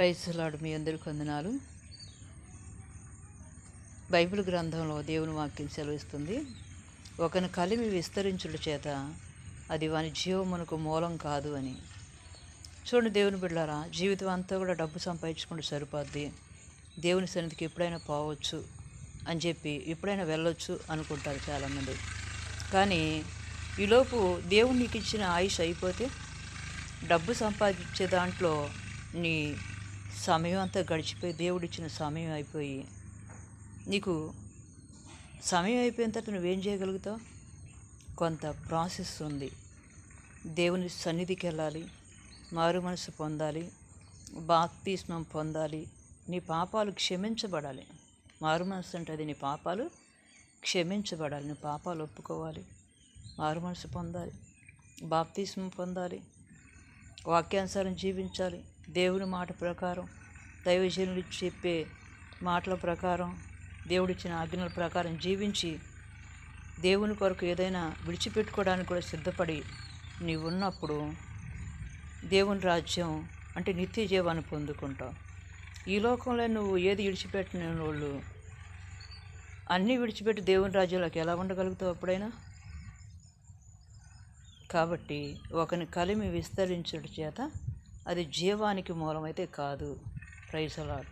ప్రైజ్లాడు మీ అందరికి వందనాలు. బైబిల్ గ్రంథంలో దేవుని వాక్యం సెలవిస్తుంది. ఒకని కలిమి విస్తరించుట చేత అది వాని జీవమునకు మూలం కాదు అని. చూడండి దేవుని బిడ్డారా జీవితం అంతా కూడా డబ్బు సంపాదించుకుంటూ సరిపోద్ది. దేవుని సన్నిధికి ఎప్పుడైనా పోవచ్చు అని చెప్పి ఎప్పుడైనా వెళ్ళొచ్చు అనుకుంటారు చాలామంది. కానీ ఈలోపు దేవుడు నీకు ఇచ్చిన ఆయుష్ అయిపోతే డబ్బు సంపాదించే దాంట్లో నీ సమయం అంతా గడిచిపోయి దేవుడిచ్చిన సమయం అయిపోయి నీకు సమయం అయిపోయిన తర్వాత నువ్వేం చేయగలుగుతావు? కొంత ప్రాసెస్ ఉంది. దేవుని సన్నిధికి వెళ్ళాలి మారు మనసు పొందాలి బాప్తిస్మం పొందాలి నీ పాపాలు క్షమించబడాలి. మారు మనసు అంటే అది నీ పాపాలు క్షమించబడాలి నీ పాపాలు ఒప్పుకోవాలి. మారు మనసు పొందాలి బాప్తిస్మం పొందాలి వాక్యానుసారం జీవించాలి. దేవుని మాట ప్రకారం దైవజనులు చెప్పే మాటల ప్రకారం దేవుడిచ్చిన ఆజ్ఞల ప్రకారం జీవించి దేవుని కొరకు ఏదైనా విడిచిపెట్టుకోవడానికి కూడా సిద్ధపడి నీవు ఉన్నప్పుడు దేవుని రాజ్యం అంటే నిత్య జీవాన్ని పొందుకుంటావు. ఈ లోకంలో నువ్వు ఏది విడిచిపెట్టిన వాళ్ళు అన్నీ విడిచిపెట్టి దేవుని రాజ్యంలోకి ఎలా ఉండగలుగుతావు ఎప్పుడైనా? కాబట్టి ఒకని కలిమి విస్తరించడం చేత అది జీవానికి మూలమైతే కాదు. ప్రైసలాడు